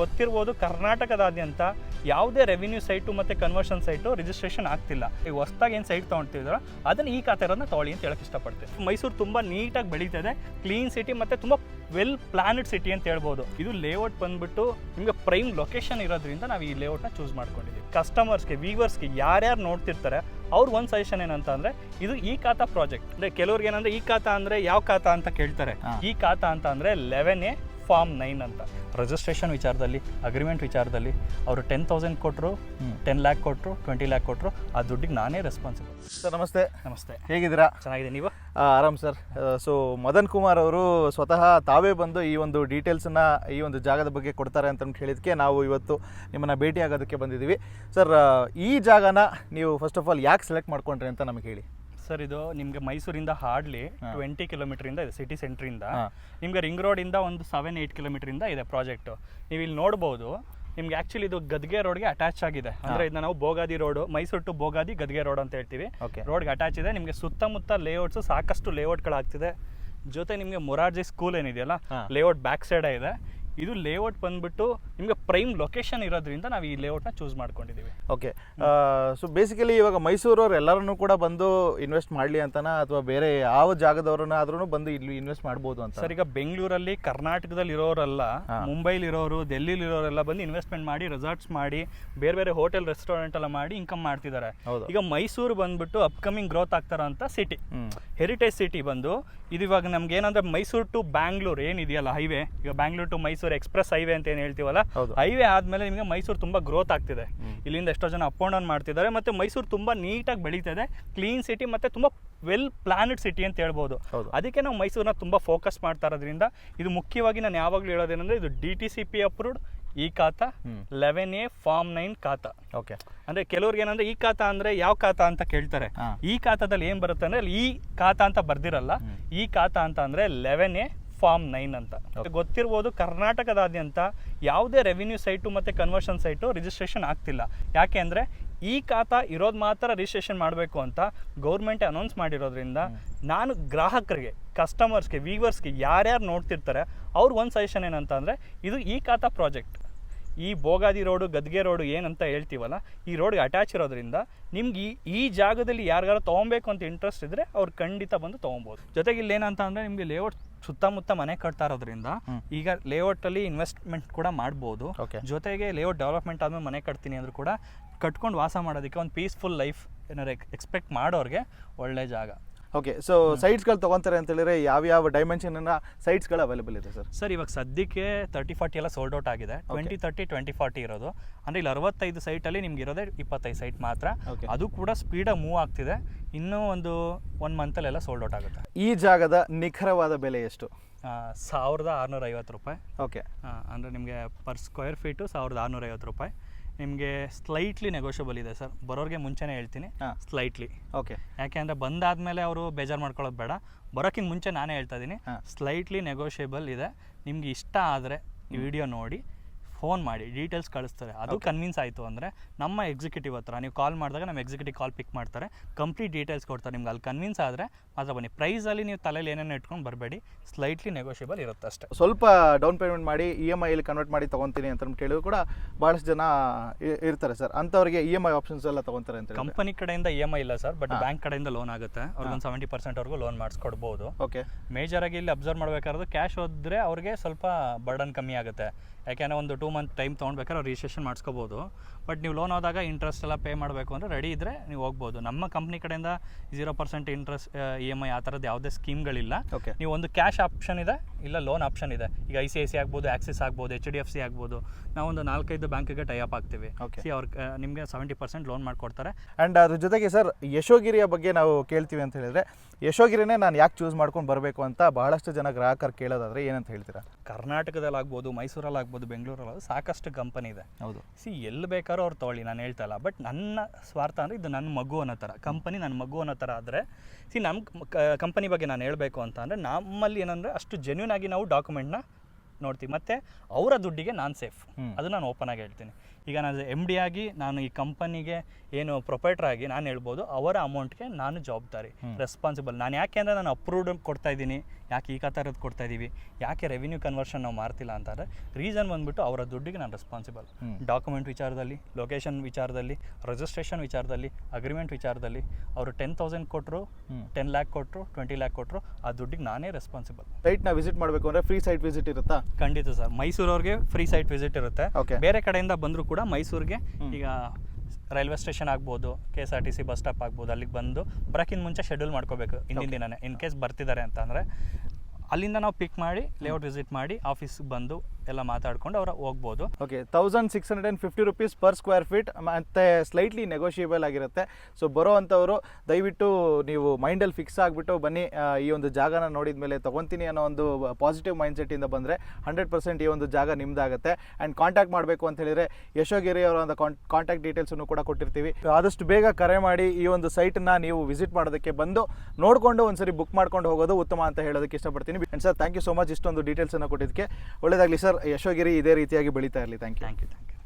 ಗೊತ್ತಿರ್ಬೋದು ಕರ್ನಾಟಕದಾದ್ಯಂತ ಯಾವುದೇ ರೆವಿನ್ಯೂ ಸೈಟು ಮತ್ತು ಕನ್ವರ್ಷನ್ ಸೈಟು ರಿಜಿಸ್ಟ್ರೇಷನ್ ಆಗ್ತಿಲ್ಲ. ಈಗ ಹೊಸ್ದಾಗಿ ಏನು ಸೈಟ್ ತೊಗೊಳ್ತಿದ್ರು ಅದನ್ನು ಈ ಖಾತೆ ಇರೋದನ್ನ ತೊಗೊಳ್ಳಿ ಅಂತ ಹೇಳಕ್ಕೆ ಇಷ್ಟಪಡ್ತೀನಿ. ಮೈಸೂರು ತುಂಬ ನೀಟಾಗಿ ಬೆಳೀತದೆ. ಕ್ಲೀನ್ ಸಿಟಿ ಮತ್ತು ತುಂಬ ವೆಲ್ ಪ್ಲಾನೆಡ್ ಸಿಟಿ ಅಂತ ಹೇಳ್ಬೋದು. ಇದು ಲೇಔಟ್ ಬಂದ್ಬಿಟ್ಟು ನಿಮಗೆ ಪ್ರೈಮ್ ಲೊಕೇಶನ್ ಇರೋದ್ರಿಂದ ನಾವು ಈ ಲೇಔಟ್ನ ಚೂಸ್ ಮಾಡ್ಕೊಂಡಿದ್ದೀವಿ ಕಸ್ಟಮರ್ಸ್ಗೆ ವೀವರ್ಸ್ಗೆ ಯಾರ್ಯಾರು ನೋಡ್ತಿರ್ತಾರೆ ಅವ್ರ ಒಂದು ಸಜೆಷನ್ ಏನಂತ ಅಂದ್ರೆ ಇದು ಈ ಖಾತಾ ಪ್ರಾಜೆಕ್ಟ್ ಅಂದ್ರೆ ಕೆಲವ್ರಿಗೆ ಏನಂದ್ರೆ ಈ ಖಾತಾ ಅಂದರೆ ಯಾವ ಖಾತಾ ಅಂತ ಕೇಳ್ತಾರೆ. ಈ ಖಾತಾ ಅಂತ ಅಂದರೆ ಲೆವೆನ್ ಎ ಫಾರ್ಮ್ ನೈನ್ ಅಂತ. ರಿಜಿಸ್ಟ್ರೇಷನ್ ವಿಚಾರದಲ್ಲಿ ಅಗ್ರಿಮೆಂಟ್ ವಿಚಾರದಲ್ಲಿ ಅವರು ಟೆನ್ ತೌಸಂಡ್ ಕೊಟ್ಟರು ಟೆನ್ ಲ್ಯಾಕ್ ಕೊಟ್ಟರು ಟ್ವೆಂಟಿ ಲ್ಯಾಕ್ ಕೊಟ್ಟರು ಆ ದುಡ್ಡಿಗೆ ನಾನೇ ರೆಸ್ಪಾನ್ಸಿಬಲ್ ಸರ್ ನಮಸ್ತೆ. ನಮಸ್ತೆ. ಹೇಗಿದ್ದೀರಾ? ಚೆನ್ನಾಗಿದೆ ನೀವು? ಆರಾಮ್ ಸರ್. ಸೊ ಮದನ್ ಕುಮಾರ್ ಅವರು ಸ್ವತಃ ತಾವೇ ಬಂದು ಈ ಒಂದು ಡೀಟೇಲ್ಸನ್ನು ಈ ಒಂದು ಜಾಗದ ಬಗ್ಗೆ ಕೊಡ್ತಾರೆ ಅಂತ ಹೇಳಿದಕ್ಕೆ ನಾವು ಇವತ್ತು ನಿಮ್ಮನ್ನು ಭೇಟಿ ಆಗೋದಕ್ಕೆ ಬಂದಿದ್ದೀವಿ. ಸರ್ ಈ ಜಾಗನ ನೀವು ಫಸ್ಟ್ ಆಫ್ ಆಲ್ ಯಾಕೆ ಸೆಲೆಕ್ಟ್ ಮಾಡ್ಕೊಂಡ್ರಿ ಅಂತ ನಮಗೆ ಹೇಳಿ. ಸರ್ ಇದು ನಿಮಗೆ ಮೈಸೂರಿಂದ ಹಾರ್ಡ್ಲಿ ಟ್ವೆಂಟಿ ಕಿಲೋಮೀಟರ್ ಇಂದ ಇದೆ ಸಿಟಿ ಸೆಂಟ್ರಿಂದ ಇಂದ. ನಿಮಗೆ ರಿಂಗ್ ರೋಡಿಂದ ಒಂದು ಸೆವೆನ್ ಏಯ್ಟ್ ಕಿಲೋಮೀಟ್ರಿಂದ ಇದೆ ಪ್ರಾಜೆಕ್ಟ್ ನೀವು ಇಲ್ಲಿ ನೋಡಬಹುದು ನಿಮ್ಗೆ ಆಕ್ಚುಲಿ ಇದು ಗದ್ಗೆ ರೋಡ್ಗೆ ಅಟ್ಯಾಚ್ ಆಗಿದೆ. ಅಂದ್ರೆ ಇದನ್ನ ನಾವು ಬೋಗಾದಿ ರೋಡ್ ಮೈಸೂರು ಟು ಬೋಗಾದಿ ಗದ್ಗೆ ರೋಡ್ ಅಂತ ಹೇಳ್ತೀವಿ. ಓಕೆ ರೋಡ್ಗೆ ಅಟ್ಯಾಚ್ ಇದೆ. ನಿಮಗೆ ಸುತ್ತಮುತ್ತ ಲೇಔಟ್ಸ್ ಸಾಕಷ್ಟು ಲೇಔಟ್ಗಳಾಗ್ತಿದೆ ಜೊತೆ ನಿಮಗೆ ಮೊರಾರ್ಜಿ ಸ್ಕೂಲ್ ಏನಿದೆಯಲ್ಲ ಲೇಔಟ್ ಬ್ಯಾಕ್ ಸೈಡ್ ಇದೆ. ಇದು ಲೇಔಟ್ ಬಂದ್ಬಿಟ್ಟು ನಿಮಗೆ ಪ್ರೈಮ್ ಲೊಕೇಶನ್ ಇರೋದ್ರಿಂದ ನಾವು ಈ ಲೇಔಟ್ನ ಚೂಸ್ ಮಾಡ್ಕೊಂಡಿದ್ದೀವಿ ಓಕೆ ಸೊ ಬೇಸಿಕಲಿ ಇವಾಗ ಮೈಸೂರವ್ರು ಎಲ್ಲರನ್ನೂ ಕೂಡ ಬಂದು ಇನ್ವೆಸ್ಟ್ ಮಾಡಲಿ ಅಂತನಾ? ಅಥವಾ ಬೇರೆ ಯಾವ ಜಾಗದವ್ರನ್ನ ಆದ್ರೂ ಬಂದು ಇಲ್ಲಿ ಇನ್ವೆಸ್ಟ್ ಮಾಡ್ಬೋದು ಅಂತ ಸರ್ ಈಗ ಬೆಂಗಳೂರಲ್ಲಿ ಕರ್ನಾಟಕದಲ್ಲಿ ಇರೋರೆಲ್ಲ. ಮುಂಬೈಲಿ ಇರೋರು ಡೆಲ್ಲಿಲಿ ಇರೋರೆಲ್ಲ ಬಂದು ಇನ್ವೆಸ್ಟ್ಮೆಂಟ್ ಮಾಡಿ ರೆಸಾರ್ಟ್ಸ್ ಮಾಡಿ ಬೇರೆ ಬೇರೆ ಹೋಟೆಲ್ ರೆಸ್ಟೋರೆಂಟ್ ಎಲ್ಲ ಮಾಡಿ ಇನ್ಕಮ್ ಮಾಡ್ತಿದ್ದಾರೆ. ಈಗ ಮೈಸೂರು ಬಂದ್ಬಿಟ್ಟು ಅಪ್ಕಮಿಂಗ್ ಗ್ರೋತ್ ಆಗ್ತಾರಂತ ಸಿಟಿ ಹೆರಿಟೇಜ್ ಸಿಟಿ ಬಂದು ಇದು ಇವಾಗ ನಮ್ಗೆ ಏನಂದ್ರೆ ಮೈಸೂರು ಟು ಬ್ಯಾಂಗ್ಳೂರ್ ಏನಿದೆಯಲ್ಲ ಹೈವೇ ಈಗ Bangalore to Mysuru express highway ಅಂತ ಏನು ಹೇಳ್ತೀವಲ್ಲ ಹೈವೇ ಆದ್ಮೇಲೆ ನಿಮಗೆ ಮೈಸೂರು ತುಂಬಾ ಗ್ರೋತ್ ಆಗ್ತಿದೆ. ಇಲ್ಲಿಂದ ಎಷ್ಟೋ ಜನ ಅಪ್ ಆ್ಯಂಡ್ ಡೌನ್ ಮಾಡ್ತಿದ್ದಾರೆ ಮತ್ತೆ ಮೈಸೂರು ತುಂಬಾ ನೀಟಾಗಿ ಬೆಳೀತದೆ. ಕ್ಲೀನ್ ಸಿಟಿ ಮತ್ತೆ ತುಂಬಾ ವೆಲ್ ಪ್ಲಾನೆಡ್ ಸಿಟಿ ಅಂತ ಹೇಳ್ಬೋದು. ಅದಕ್ಕೆ ನಾವು ಮೈಸೂರನ್ನ ತುಂಬಾ ಫೋಕಸ್ ಮಾಡ್ತಾ ಇರೋದ್ರಿಂದ ಇದು ಮುಖ್ಯವಾಗಿ ನಾನು ಯಾವಾಗಲೂ ಹೇಳೋದೇನಂದ್ರೆ ಇದು D T C P approved ಈ khata eleven A form nine khata. Okay. ಅಂದ್ರೆ ಕೆಲವ್ರಿಗೆ ಏನಂದ್ರೆ ಈ ಖಾತ ಅಂದ್ರೆ ಯಾವ ಖಾತಾ ಅಂತ ಕೇಳ್ತಾರೆ. ಈ ಖಾತಾದಲ್ಲಿ ಏನ್ ಬರುತ್ತೆ ಅಂದ್ರೆ ಈ ಖಾತ ಅಂತ ಬರ್ದಿರಲ್ಲ ಈ ಖಾತಾ ಅಂತ ಅಂದ್ರೆ ಲೆವೆನ್ ಎ ಫಾರ್ಮ್ ನೈನ್ ಅಂತ. ಗೊತ್ತಿರ್ಬೋದು ಕರ್ನಾಟಕದಾದ್ಯಂತ ಯಾವುದೇ ರೆವಿನ್ಯೂ ಸೈಟು ಮತ್ತು ಕನ್ವರ್ಷನ್ ಸೈಟು ರಿಜಿಸ್ಟ್ರೇಷನ್ ಆಗ್ತಿಲ್ಲ. ಯಾಕೆ ಅಂದರೆ ಈ ಖಾತಾ ಇರೋದು ಮಾತ್ರ ರಿಜಿಸ್ಟ್ರೇಷನ್ ಮಾಡಬೇಕು ಅಂತ ಗೌರ್ಮೆಂಟ್ ಅನೌನ್ಸ್ ಮಾಡಿರೋದ್ರಿಂದ ನಾನು ಗ್ರಾಹಕರಿಗೆ ಕಸ್ಟಮರ್ಸ್ಗೆ ವೀವರ್ಸ್ಗೆ ಯಾರ್ಯಾರು ನೋಡ್ತಿರ್ತಾರೆ ಅವ್ರ ಒಂದು ಸಜೆಷನ್ ಏನಂತ ಅಂದರೆ ಇದು ಈ ಖಾತಾ ಪ್ರಾಜೆಕ್ಟ್ ಈ ಬೋಗಾದಿ ರೋಡು ಗದ್ಗೆ ರೋಡು ಏನಂತ ಹೇಳ್ತೀವಲ್ಲ ಈ ರೋಡ್ಗೆ ಅಟ್ಯಾಚ್ ಇರೋದ್ರಿಂದ ನಿಮ್ಗೆ ಈ ಈ ಜಾಗದಲ್ಲಿ ಯಾರಿಗಾರು ತೊಗೊಬೇಕು ಅಂತ ಇಂಟ್ರೆಸ್ಟ್ ಇದ್ದರೆ ಅವ್ರು ಖಂಡಿತ ಬಂದು ತೊಗೊಬೋದು. ಜೊತೆಗೆ ಇಲ್ಲಿ ಏನಂತ ಅಂದರೆ ನಿಮಗೆ ಲೇಔಟ್ ಸುತ್ತಮುತ್ತ ಮನೆ ಕಟ್ತಾ ಇರೋದ್ರಿಂದ ಈಗ ಲೇಔಟ್ ಅಲ್ಲಿ ಇನ್ವೆಸ್ಟ್ಮೆಂಟ್ ಕೂಡ ಮಾಡಬಹುದು ಜೊತೆಗೆ ಲೇಔಟ್ ಡೆವಲಪ್ಮೆಂಟ್ ಆದ್ಮೇಲೆ ಮನೆ ಕಟ್ತೀನಿ ಅಂದ್ರೂ ಕೂಡ ಕಟ್ಕೊಂಡು ವಾಸ ಮಾಡೋದಕ್ಕೆ ಒಂದು ಪೀಸ್ಫುಲ್ ಲೈಫ್ ಏನಾರು ಎಕ್ಸ್ಪೆಕ್ಟ್ ಮಾಡೋರಿಗೆ ಒಳ್ಳೆ ಜಾಗ. ಓಕೆ ಸೊ ಸೈಟ್ಸ್ಗಳು ತೊಗೊತಾರೆ ಅಂತ ಹೇಳಿದ್ರೆ ಯಾವ್ಯಾವ ಡೈಮೆನ್ಷನ್ನ ಸೈಟ್ಸ್ಗಳು ಅವೈಲೇಬಲ್ ಇದೆ ಸರ್ ಸರ್ ಇವಾಗ ಸದ್ಯಕ್ಕೆ ತರ್ಟಿ ಫಾರ್ಟಿ ಎಲ್ಲ ಸೋಲ್ಡ್ ಔಟ್ ಆಗಿದೆ. ಟ್ವೆಂಟಿ ತರ್ಟಿ ಟ್ವೆಂಟಿ ಫಾರ್ಟಿ ಇರೋದು. ಅಂದರೆ ಇಲ್ಲಿ ಅರವತ್ತೈದು ಸೈಟಲ್ಲಿ ನಿಮ್ಗೆ ಇರೋದೇ ಇಪ್ಪತ್ತೈದು ಸೈಟ್ ಮಾತ್ರ. ಅದು ಕೂಡ ಸ್ಪೀಡಾಗಿ ಮೂವ್ ಆಗ್ತಿದೆ. ಇನ್ನೂ ಒಂದು ಒನ್ ಮಂತಲ್ಲೆಲ್ಲ ಸೋಲ್ಡ್ ಔಟ್ ಆಗುತ್ತೆ. ಈ ಜಾಗದ ನಿಖರವಾದ ಬೆಲೆ ಎಷ್ಟು? ಸಾವಿರದ ಆರುನೂರ ಐವತ್ತು ರೂಪಾಯಿ ಓಕೆ ಅಂದರೆ ನಿಮಗೆ ಪರ್ ಸ್ಕ್ವೇರ್ ಫೀಟು ಸಾವಿರದ ಆರುನೂರ ಐವತ್ತು ರೂಪಾಯಿ. ನಿಮಗೆ ಸ್ಲೈಟ್ಲಿ ನೆಗೋಷಿಯಬಲ್ ಇದೆ ಸರ್. ಬರೋರಿಗೆ ಮುಂಚೆನೇ ಹೇಳ್ತೀನಿ. Slightly okay. ಯಾಕೆ ಅಂದರೆ ಬಂದಾದಮೇಲೆ ಅವರು ಬೇಜಾರು ಮಾಡ್ಕೊಳ್ಳೋದು ಬೇಡ. ಬರೋಕ್ಕಿಂತ ಮುಂಚೆ ನಾನೇ ಹೇಳ್ತಾ ಇದ್ದೀನಿ. ಸ್ಲೈಟ್ಲಿ ನೆಗೋಷಿಯಬಲ್ ಇದೆ. ನಿಮಗೆ ಇಷ್ಟ ಆದರೆ ವಿಡಿಯೋ ನೋಡಿ. ಫೋನ್ ಮಾಡಿ ಡೀಟೇಲ್ಸ್ ಕಳಿಸ್ತಾರೆ. ಅದು ಕನ್ವಿನ್ಸ್ ಆಯಿತು ಅಂದರೆ ನಮ್ಮ ಎಕ್ಸಿಕ್ಯೂಟಿವ್ ಹತ್ರ ನೀವು ಕಾಲ್ ಮಾಡಿದಾಗ ನಮ್ಮ ಎಕ್ಸಿಕ್ಯೂಟಿವ್ ಕಾಲ್ ಪಿಕ್ ಮಾಡ್ತಾರೆ. ಕಂಪ್ಲೀಟ್ ಡೀಟೇಲ್ಸ್ ಕೊಡ್ತಾರೆ ನಿಮ್ಗೆ. ಅಲ್ಲಿ ಕನ್ವಿನ್ಸ್ ಆದರೆ ಮಾತ್ರ ಬನ್ನಿ. ಪ್ರೈಸಲ್ಲಿ ನೀವು ತಲೆಯಲ್ಲಿ ಏನೇನು ಇಟ್ಕೊಂಡು ಬರಬೇಡಿ. ಸ್ಲೈಟ್ಲಿ ನೆಗೋಷಿಯಬಲ್ ಇರುತ್ತೆ ಅಷ್ಟೇ. ಸ್ವಲ್ಪ ಡೌನ್ ಪೇಮೆಂಟ್ ಮಾಡಿ ಇ ಎಂ ಐಲಿ ಕನ್ವರ್ಟ್ ಮಾಡಿ ತೊಗೊತೀನಿ ಅಂತ ಕೇಳಿದ್ರು ಕೂಡ ಭಾಳಷ್ಟು ಜನ ಇರ್ತಾರೆ ಸರ್. ಅಂಥವ್ರಿಗೆ ಇ ಎಂ ಐ ಆಪ್ಷನ್ಸ್ ಎಲ್ಲ ತೊಗೊತಾರೆ ಅಂತ ಕಂಪನಿ ಕಡೆಯಿಂದ ಇ ಎಂ ಐ ಇಲ್ಲ ಸರ್ ಬಟ್ ಬ್ಯಾಂಕ್ ಕಡೆಯಿಂದ ಲೋನ್ ಆಗುತ್ತೆ. ಅವ್ರಿಗೊಂದು ಸೆವೆಂಟಿ ಪರ್ಸೆಂಟ್ವರೆಗೂ ಲೋನ್ ಮಾಡಿಸ್ಕೊಡ್ಬೋದು. ಓಕೆ ಮೇಜರಾಗಿ ಇಲ್ಲಿ ಅಬ್ಸರ್ವ್ ಮಾಡಬೇಕಾದ್ರೆ ಕ್ಯಾಶ್ ಹೋದ್ರೆ ಅವ್ರಿಗೆ ಸ್ವಲ್ಪ ಬರ್ಡನ್ ಕಮ್ಮಿ ಆಗುತ್ತೆ. ಯಾಕೆಂದರೆ ಒಂದು ಟೂ ಮಂತ್ ಟೈಮ್ ತೊಗೊಂಡ್ಬೇಕಾದ್ರೆ ಅವ್ರು ರಿಜಿಸ್ಟ್ರೇಷನ್ ಮಾಡಿಸ್ಕೋಬೋದು. ಬಟ್ ನೀವು ಲೋನ್ ಆದಾಗ ಇಂಟ್ರೆಸ್ಟ್ ಎಲ್ಲ ಪೇ ಮಾಡಬೇಕು ಅಂದರೆ ರೆಡಿ ಇದ್ದರೆ ನೀವು ಹೋಗ್ಬೋದು. ನಮ್ಮ ಕಂಪ್ನಿ ಕಡೆಯಿಂದ zero percent interest E M I ಆ ಥರದ್ದು ಯಾವುದೇ ಸ್ಕೀಮ್ಗಳಿಲ್ಲ ಓಕೆ ನೀವು ಒಂದು ಕ್ಯಾಶ್ ಆಪ್ಷನ್ ಇದೆ ಇಲ್ಲ ಲೋನ್ ಆಪ್ಷನ್ ಇದೆ. ಈಗ ಐ ಸಿ ಐ ಸಿ ಆಗ್ಬೋದು ಆಕ್ಸಿಸ್ ಆಗ್ಬೋದು ಎಚ್ ಡಿ ಎಫ್ ಸಿ ಆಗ್ಬೋದು. ನಾವೊಂದು ನಾಲ್ಕೈದು ಬ್ಯಾಂಕಿಗೆ ಟೈ ಅಪ್ ಆಗ್ತೀವಿ. ಓಕೆ ಸಿ ಅವ್ರು ನಿಮಗೆ ಸೆವೆಂಟಿ ಪರ್ಸೆಂಟ್ ಲೋನ್ ಮಾಡಿಕೊಡ್ತಾರೆ. ಆ್ಯಂಡ್ ಅದ್ರ ಜೊತೆಗೆ ಸರ್ ಯಶೋಗಿರಿಯ ಬಗ್ಗೆ ನಾವು ಕೇಳ್ತೀವಿ ಅಂತ ಹೇಳಿದ್ರೆ ಯಶೋಗಿರಿನೇ ನಾನು ಯಾಕೆ ಚೂಸ್ ಮಾಡ್ಕೊಂಡು ಬರಬೇಕು ಅಂತ ಬಹಳಷ್ಟು ಜನ ಗ್ರಾಹಕರು ಕೇಳೋದಾದ್ರೆ ಏನಂತ ಹೇಳ್ತೀರಾ? ಕರ್ನಾಟಕದಲ್ಲಿ ಆಗ್ಬೋದು ಮೈಸೂರಲ್ಲಿ ಆಗ್ಬೋದು ಬೆಂಗಳೂರಲ್ಲಿ ಸಾಕಷ್ಟು ಕಂಪನಿ ಇದೆ. ಹೌದು. ಸಿ ಎಲ್ಲಿ ಬೇಕಾದ್ರೂ ಅವ್ರು ತೊಗೊಳ್ಳಿ ನಾನು ಹೇಳ್ತಾ ಇಲ್ಲ. ಬಟ್ ನನ್ನ ಸ್ವಾರ್ಥ ಅಂದರೆ ಇದು ನನ್ನ ಮಗು ಅನ್ನೋ ಥರ. ಕಂಪನಿ ನನ್ನ ಮಗು ಅನ್ನೋ ಥರ ಆದರೆ ಸಿ ನಮ್ಮ ಕಂಪನಿ ಬಗ್ಗೆ ನಾನು ಹೇಳಬೇಕು ಅಂತ ಅಂದರೆ ನಮ್ಮಲ್ಲಿ ಏನಂದರೆ ಅಷ್ಟು ಜೆನ್ಯೂನ್ ಆಗಿ ನಾವು ಡಾಕ್ಯುಮೆಂಟ್ನ ನೋಡ್ತೀವಿ ಮತ್ತು ಅವರ ದುಡ್ಡಿಗೆ ನಾನು ಸೇಫ್ ಅದು ನಾನು ಓಪನ್ ಆಗಿ ಹೇಳ್ತೀನಿ. ಈಗ ನಾನು ಎಂ ಡಿ ಆಗಿ ನಾನು ಈ ಕಂಪನಿಗೆ ಏನು ಪ್ರೊಪೈಟ್ರ್ ಆಗಿ ನಾನು ಹೇಳ್ಬೋದು ಅವರ ಅಮೌಂಟ್ಗೆ ನಾನು ಜವಾಬ್ದಾರಿ ರೆಸ್ಪಾನ್ಸಿಬಲ್ ನಾನು ಯಾಕೆ ಅಂದರೆ ನಾನು ಅಪ್ರೂವ್ಡ್ ಕೊಡ್ತಾ ಇದ್ದೀನಿ ಯಾಕೆ ಈ ಥರದ್ದು ಕೊಡ್ತಾ ಇದ್ದೀವಿ ಯಾಕೆ ರೆವಿನ್ಯೂ ಕನ್ವರ್ಷನ್ ನಾವು ಮಾಡ್ತಿಲ್ಲ ಅಂತಂದರೆ ರೀಸನ್ ಬಂದ್ಬಿಟ್ಟು ಅವರ ದುಡ್ಡಿಗೆ ನಾನು ರೆಸ್ಪಾನ್ಸಿಬಲ್ ಡಾಕ್ಯುಮೆಂಟ್ ವಿಚಾರದಲ್ಲಿ ಲೊಕೇಶನ್ ವಿಚಾರದಲ್ಲಿ ರಿಜಿಸ್ಟ್ರೇಷನ್ ವಿಚಾರದಲ್ಲಿ ಅಗ್ರಿಮೆಂಟ್ ವಿಚಾರದಲ್ಲಿ ಅವರು ಟೆನ್ ತೌಸಂಡ್ ಕೊಟ್ಟರು. ಟೆನ್ ಲ್ಯಾಕ್ ಕೊಟ್ಟರು ಟ್ವೆಂಟಿ ಲ್ಯಾಕ್ ಕೊಟ್ಟರು ಆ ದುಡ್ಡಿಗೆ ನಾನೇ ರೆಸ್ಪಾನ್ಸಿಬಲ್ ಸೈಟ್ನ ವಿಸಿಟ್ ಮಾಡಬೇಕು ಅಂದರೆ ಫ್ರೀ ಸೈಟ್ ವಿಸಿಟ್ ಇರುತ್ತಾ? ಖಂಡಿತ ಸರ್. ಮೈಸೂರವ್ರಿಗೆ ಫ್ರೀ ಸೈಟ್ ವಿಸಿಟ್ ಇರುತ್ತೆ. Okay. ಬೇರೆ ಕಡೆಯಿಂದ ಬಂದರೂ ಕೂಡ ಮೈಸೂರಿಗೆ ಈಗ ರೈಲ್ವೆ ಸ್ಟೇಷನ್ ಆಗ್ಬೋದು K S R T C bus stop ಆಗ್ಬೋದು ಅಲ್ಲಿಗೆ ಬಂದು ಬರೋಕ್ಕಿಂತ ಮುಂಚೆ ಶೆಡ್ಯೂಲ್ ಮಾಡ್ಕೋಬೇಕು ಹಿಂದಿನ ದಿನನೇ ಇನ್ ಕೇಸ್ ಬರ್ತಿದ್ದಾರೆ ಅಂತ ಅಂದರೆ. ಅಲ್ಲಿಂದ ನಾವು ಪಿಕ್ ಮಾಡಿ ಲೇಔಟ್ ವಿಸಿಟ್ ಮಾಡಿ ಆಫೀಸ್ಗೆ ಬಂದು ಎಲ್ಲ ಮಾತಾಡ್ಕೊಂಡು ಅವ್ರ ಹೋಗ್ಬೋದು. Okay thousand six hundred and fifty rupees per square feet ಮತ್ತು ಸ್ಲೈಟ್ಲಿ ನೆಗೋಷಿಯೇಬಲ್ ಆಗಿರುತ್ತೆ. ಸೊ ಬರೋ ಅಂಥವರು ದಯವಿಟ್ಟು ನೀವು ಮೈಂಡಲ್ಲಿ ಫಿಕ್ಸ್ ಆಗಿಬಿಟ್ಟು ಬನ್ನಿ ಈ ಒಂದು ಜಾಗನ ನೋಡಿದ ಮೇಲೆ ತೊಗೊತೀನಿ ಅನ್ನೋ ಒಂದು ಪಾಸಿಟಿವ್ ಮೈಂಡ್ಸೆಟ್ಟಿಂದ ಬಂದರೆ ಹಂಡ್ರೆಡ್ ಪರ್ಸೆಂಟ್ ಈ ಒಂದು ಜಾಗ ನಿಮ್ಮದಾಗುತ್ತೆ ಆ್ಯಂಡ್ ಕಾಂಟ್ಯಾಕ್ಟ್ ಮಾಡಬೇಕು ಅಂತ ಹೇಳಿದರೆ ಯಶೋಗಿರಿ ಅವರ ಒಂದು ಕಾಂಟ್ಯಾಕ್ಟ್ ಡೀಟೇಲ್ಸನ್ನು ಕೂಡ ಕೊಟ್ಟಿರ್ತೀವಿ. ಆದಷ್ಟು ಬೇಗ ಕರೆ ಮಾಡಿ ಈ ಒಂದು ಸೈಟನ್ನ ನೀವು ವಿಸಿಟ್ ಮಾಡೋದಕ್ಕೆ ಬಂದು ನೋಡಿಕೊಂಡು ಒಂದ್ಸರಿ ಬುಕ್ ಮಾಡ್ಕೊಂಡು ಹೋಗೋದು ಉತ್ತಮ ಅಂತ ಹೇಳೋದಕ್ಕೆ ಇಷ್ಟಪಡ್ತೀನಿ. And sir thank you so much ಇಷ್ಟೊಂದು ಡೀಟೇಲ್ಸನ್ನು ಕೊಟ್ಟಿದ್ದಕ್ಕೆ. ಒಳ್ಳೆಯದಾಗಲಿ ಸರ್ ಯಶೋಗಿರಿ ಇದೇ ರೀತಿಯಾಗಿ ಬೆಳೀತಾ ಇರಲಿ. Thank you thank you